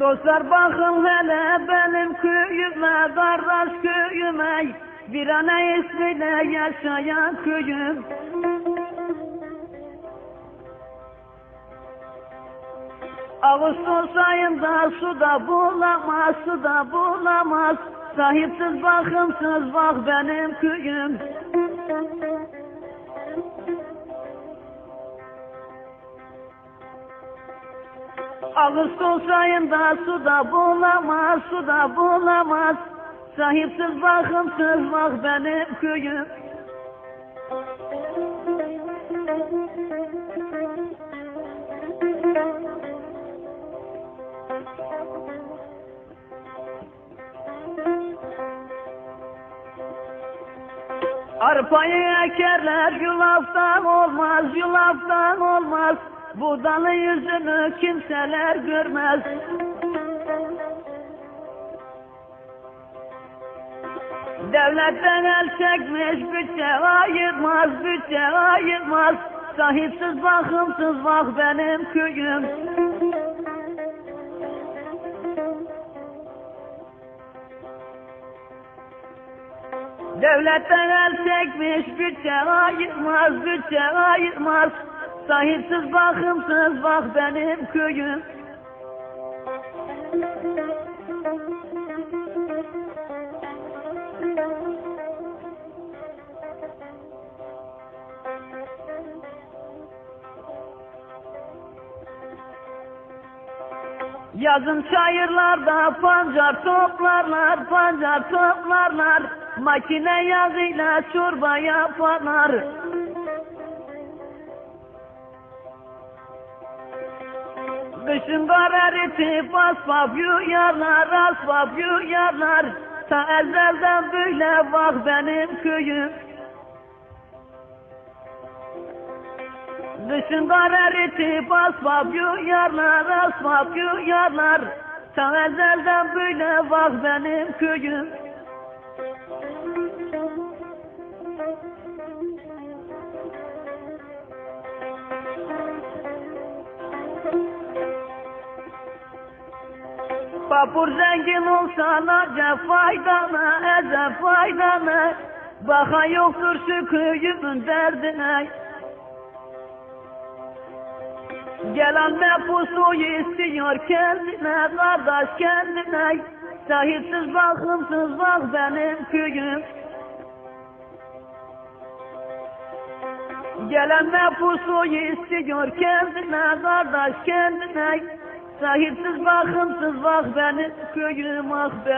Dostlar bakın hele benim köyüme, kardeş köyüme, bir ana ismiyle yaşayan köyüm. Ağustos ayında suda bulamaz, suda bulamaz, sahipsiz bakımsız bak benim köyüm. Ağustos ayında suda bulamaz, suda bulamaz. Sahipsiz bakımsız bak benim köyüm. Arpayı ekerler yulaftan olmaz, yulaftan olmaz. Bu dalı yüzünü kimseler görmez. Devletten el çekmiş bütçe ayırmaz, bütçe ayırmaz. Sahipsiz bakımsız bak benim köyüm. Devletten el çekmiş bütçe ayırmaz, bütçe ayırmaz. Sahipsiz bakımsız bak benim köyüm. Yazın çayırlarda pancar toplarlar, pancar toplarlar. Makine yağıyla çorba yaparlar. Kışın kar eritip asbab yuyarlar, asbab yuyarlar. Ta ezelden böyle bak benim köyüm. Kışın kar eritip asbab yuyarlar, asbab yuyarlar. Ta ezelden böyle bak benim köyüm. Papur zengin olsa nece faydana, eze faydana. Baka yoktur şu köyümün derdine. Gelen mepusu istiyor kendine, kardeş kendine. Sahipsiz bakımsız bak benim köyüm. Gelen mepusu istiyor kendine, kardeş kendine. Sahipsiz bakımsız bak benim köyüm ah benim.